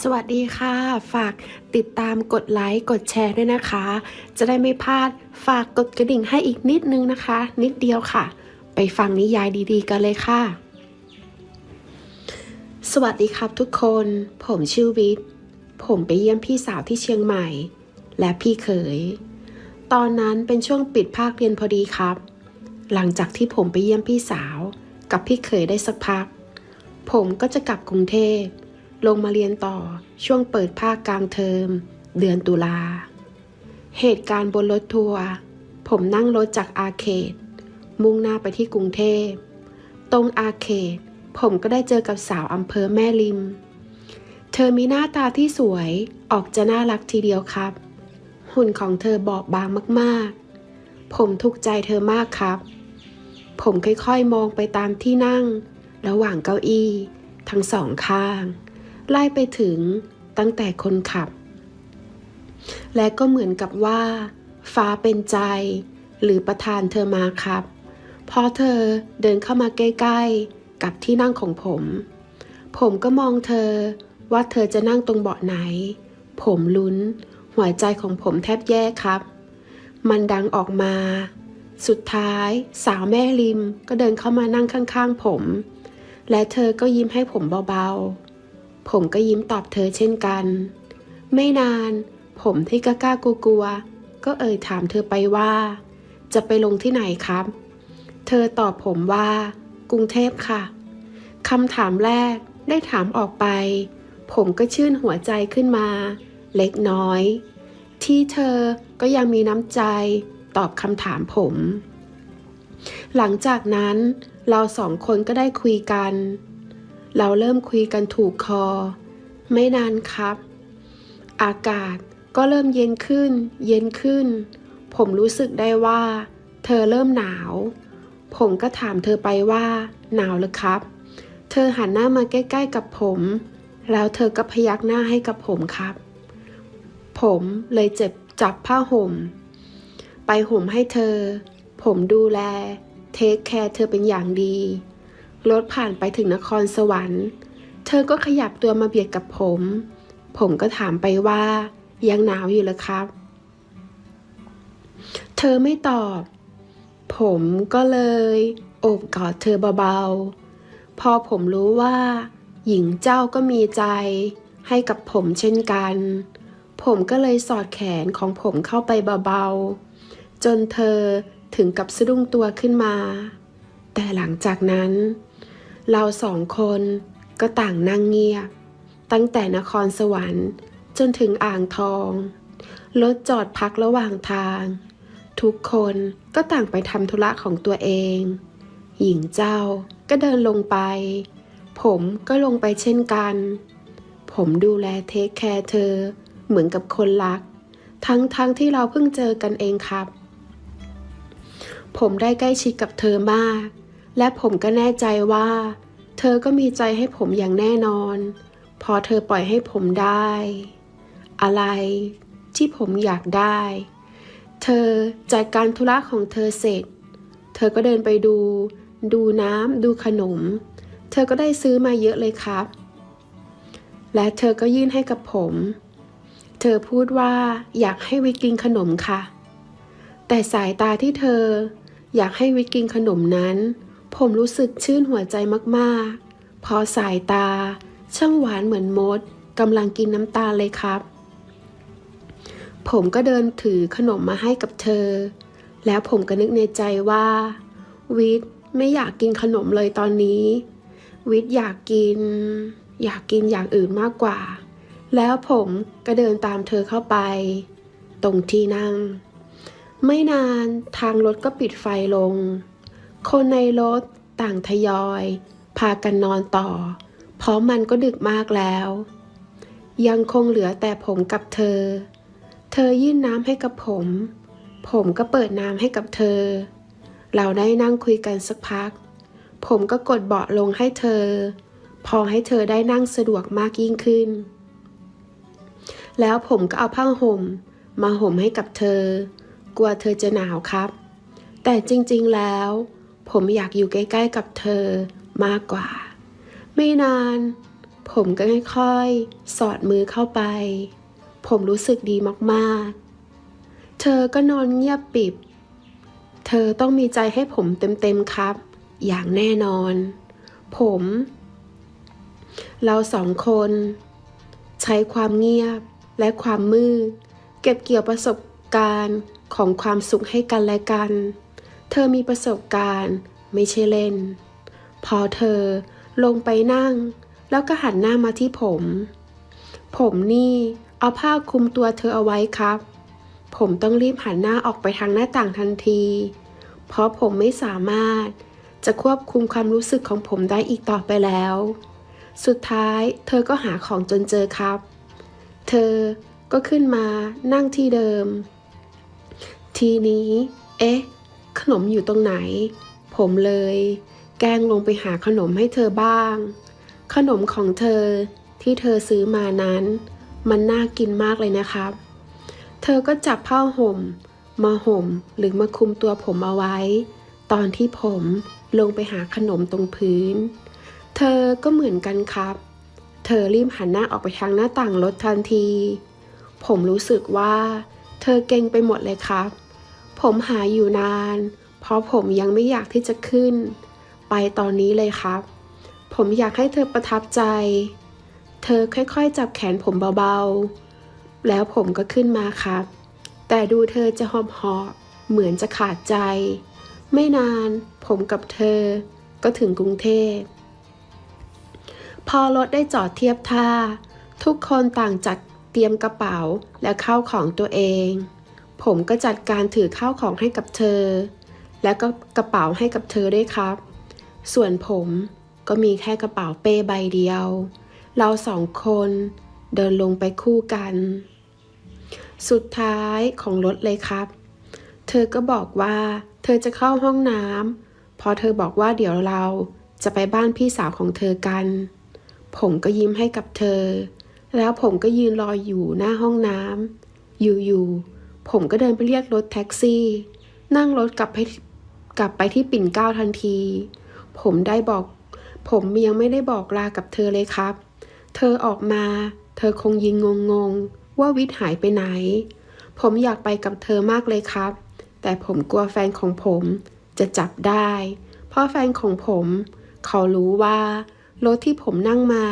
สวัสดีค่ะ ฝากติดตามกดไลค์กดแชร์ด้วยนะคะ จะได้ไม่พลาดฝากกดกระดิ่งให้อีกนิดนึงนะคะ นิดเดียวค่ะ ไปฟังนิยายดีๆ กันเลยค่ะ สวัสดีครับทุกคน ผมชื่อวิทย์ ผมไปเยี่ยมพี่สาวที่เชียงใหม่ และพี่เขย ตอนนั้นเป็นช่วงปิดภาคเรียนพอดีครับ หลังจากที่ผมไปเยี่ยมพี่สาว กับพี่เขยได้สักพัก ผมก็จะกลับกรุงเทพ ลงมาเรียนต่อช่วงเปิดภาคกลางเทอม เดือนตุลา เหตุการณ์บนรถทัวร์ผมนั่งรถจากอาเขต มุ่งหน้าไปที่กรุงเทพ ตรงอาเขต ผมก็ได้เจอกับสาวอำเภอแม่ริม เธอมีหน้าตาที่สวยออกจะน่ารักทีเดียวครับ หุ่นของเธอบอบบางมากๆ ผมถูกใจเธอมากครับ ผมค่อยๆมองไปตามที่นั่ง ระหว่างเก้าอี้ ทั้งสองข้าง ไล่ไปถึงตั้งแต่คนขับ และก็เหมือนกับว่า ฟ้าเป็นใจ หรือประทานเธอมาครับ พอเธอเดินเข้ามาใกล้ๆ กับที่นั่งของผม ผมก็มองเธอว่าเธอจะนั่งตรงเบาะไหน ผมลุ้น หัวใจของผมแทบแย่ครับ มันดังออกมา สุดท้าย สาวแม่ริมก็เดินเข้ามานั่งข้างๆผม และเธอก็ยิ้มให้ผมเบาๆ ผมก็ยิ้มตอบเธอเช่นกัน ไม่นาน ผมที่กล้าๆกลัวๆก็เอ่ยถามเธอไปว่า จะไปลงที่ไหนครับ เธอตอบผมว่า กรุงเทพค่ะคำถามแรกได้ถามออกไป ผมก็ชื่นหัวใจขึ้นมา เล็กน้อย ที่เธอก็ยังมีน้ำใจ ตอบคำถามผม หลังจากนั้นเราสองคนก็ได้คุยกัน เราเริ่มคุยกันถูกคอ ไม่นานครับ อากาศก็เริ่มเย็นขึ้น เย็นขึ้น ผมรู้สึกได้ว่า เธอเริ่มหนาว ผมก็ถามเธอไปว่า หนาวหรือครับ เธอหันหน้ามาใกล้ ๆ กับผม แล้วเธอก็พยักหน้าให้กับผมครับ ผมเลยเจ็บจับผ้าห่ม ไปห่มให้เธอ ผมดูแล เทคแคร์เธอเป็นอย่างดี รถผ่านไปถึงนครสวรรค์ เธอก็ขยับตัวมาเบียดกับผม ผมก็ถามไปว่า ยังหนาวอยู่หรอครับ เธอไม่ตอบ ผมก็เลยโอบกอดเธอเบาๆ พอผมรู้ว่า หญิงเจ้าก็มีใจ ให้กับผมเช่นกัน ผมก็เลยสอดแขนของผมเข้าไปเบาๆ จนเธอถึงกับสะดุ้งตัวขึ้นมา แต่หลังจากนั้น เราสองคนก็ต่างนั่งเงียบ ตั้งแต่นครสวรรค์จนถึงอ่างทองรถจอดพักระหว่างทาง ทุกคนก็ต่างไปทำธุระของตัวเอง หญิงเจ้าก็เดินลงไป ผมก็ลงไปเช่นกัน ผมดูแลเทคแคร์เธอ เหมือนกับคนรัก ทั้งทั้งที่เราเพิ่งเจอกันเองครับ ผมได้ใกล้ชิดกับเธอมาก และผมก็แน่ใจว่า เธอก็มีใจให้ผมอย่างแน่นอน พอเธอปล่อยให้ผมได้ อะไรที่ผมอยากได้ เธอจัดการธุระของเธอเสร็จ เธอก็เดินไปดู ดูน้ำดูขนม เธอก็ได้ซื้อมาเยอะเลยครับ และเธอก็ยื่นให้กับผม เธอพูดว่าอยากให้วิกกินขนมค่ะ แต่สายตาที่เธออยากให้วิกกินขนมนั้น ผมรู้สึกชื่นหัวใจมากๆ เพราะสายตา ช่างหวานเหมือนมดกำลังกินน้ำตาลเลยครับ ผมก็เดินถือขนมมาให้กับเธอ แล้วผมก็นึกในใจว่า วิทไม่อยากกินขนมเลยตอนนี้ วิทอยากกิน อยากกินอย่างอื่นมากกว่า แล้วผมก็เดินตามเธอเข้าไป ตรงที่นั่ง ไม่นานทางรถก็ปิดไฟลง คนในรถต่างทยอย พากันนอนต่อ เพราะมันก็ดึกมากแล้ว ยังคงเหลือแต่ผมกับเธอ เธอยื่นน้ำให้กับผม ผมก็เปิดน้ำให้กับเธอ เราได้นั่งคุยกันสักพัก ผมก็กดเบาะลงให้เธอ พอให้เธอได้นั่งสะดวกมากยิ่งขึ้น แล้วผมก็เอาผ้าห่ม มาห่มให้กับเธอกลัวเธอจะหนาวครับ แต่จริงๆแล้ว ผมอยากอยู่ใกล้ๆกับเธอมากกว่า ไม่นาน ผมก็ค่อยๆ สอดมือเข้าไป ผมรู้สึกดีมากๆ เธอก็นอนเงียบปิบ เธอต้องมีใจให้ผมเต็มๆครับ อย่างแน่นอน ผม เราสองคน ใช้ความเงียบและความมืด เก็บเกี่ยวประสบการณ์ของความสุขให้กันและกัน เธอมีประสบการณ์ไม่ใช่เล่น พอเธอลงไปนั่ง แล้วก็หันหน้ามาที่ผม ผมนี่เอาผ้าคลุมตัวเธอเอาไว้ครับ ผมต้องรีบหันหน้าออกไปทางหน้าต่างทันที เพราะผมไม่สามารถจะควบคุมความรู้สึกของผมได้อีกต่อไปแล้ว สุดท้ายเธอก็หาของจนเจอครับ เธอก็ขึ้นมานั่งที่เดิม ทีนี้ เอ๊ะ ขนมอยู่ตรงไหน ผมเลย แกล้งลงไปหาขนมให้เธอบ้าง ขนมของเธอที่เธอซื้อมานั้น มันน่ากินมากเลยนะครับ เธอก็จับผ้าห่ม มาห่มหรือมาคุมตัวผมเอาไว้ ตอนที่ผมลงไปหาขนมตรงพื้น เธอก็เหมือนกันครับ เธอรีบหันหน้าออกไปทางหน้าต่างรถทันที ผมรู้สึกว่า เธอเก่งไปหมดเลยครับ ผมหาอยู่นาน เพราะผมยังไม่อยากที่จะขึ้น ไปตอนนี้เลยครับ ผมอยากให้เธอประทับใจ เธอค่อยๆ จับแขนผมเบาๆ แล้วผมก็ขึ้นมาครับ แต่ดูเธอจะหอบหอบเหมือนจะขาดใจ ไม่นานผมกับเธอก็ถึงกรุงเทพ พอรถได้จอดเทียบท่า ทุกคนต่างจัดเตรียมกระเป๋าและเข้าของตัวเอง ผมก็จัดการถือข้าวของให้กับเธอ และก็กระเป๋าให้กับเธอด้วยครับ ส่วนผมก็มีแค่กระเป๋าเป้ใบเดียว เราสองคนเดินลงไปคู่กัน สุดท้ายของรถเลยครับ เธอก็บอกว่าเธอจะเข้าห้องน้ำพอเธอบอกว่าเดี๋ยวเราจะไปบ้านพี่สาวของเธอกัน ผมก็ยิ้มให้กับเธอ แล้วผมก็ยืนรออยู่หน้าห้องน้ำอยู่ๆ ผมก็เดินไปเรียกรถแท็กซี่ นั่งรถกลับไปกลับไปที่ปิ่นเกล้าทันที ผมได้บอก ผมยังไม่ได้บอกลากับเธอเลยครับ เธอออกมา เธอคงยิงงงๆ ว่าวิทย์หายไปไหน ผมอยากไปกับเธอมากเลยครับ แต่ผมกลัวแฟนของผมจะจับได้ เพราะแฟนของผม เขารู้ว่ารถที่ผมนั่งมา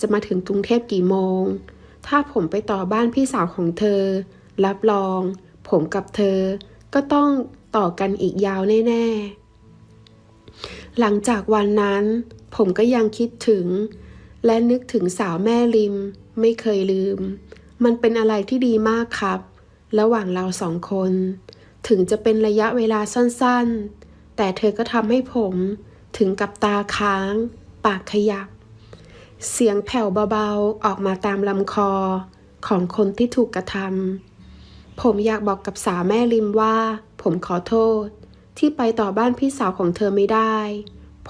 จะมาถึงกรุงเทพกี่โมง ถ้าผมไปต่อบ้านพี่สาวของเธอ รับรอง ผมกับเธอ ก็ต้องต่อกันอีกยาวแน่ ๆ หลังจากวันนั้น ผมก็ยังคิดถึง และนึกถึงสาวแม่ริม ไม่เคยลืม มันเป็นอะไรที่ดีมากครับ ระหว่างเราสองคน ถึงจะเป็นระยะเวลาสั้นๆ แต่เธอก็ทำให้ผมถึงกับตาค้าง ปากขยับ เสียงแผ่วเบาๆ ออกมาตามลำคอของคนที่ถูกกระทำ ผมอยากบอกกับสาวแม่ริมว่า ผมขอโทษ ที่ไปต่อบ้านพี่สาวของเธอไม่ได้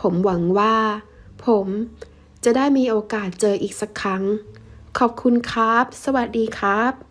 ผมหวังว่า ผมจะได้มีโอกาสเจออีกสักครั้ง ขอบคุณครับ สวัสดีครับ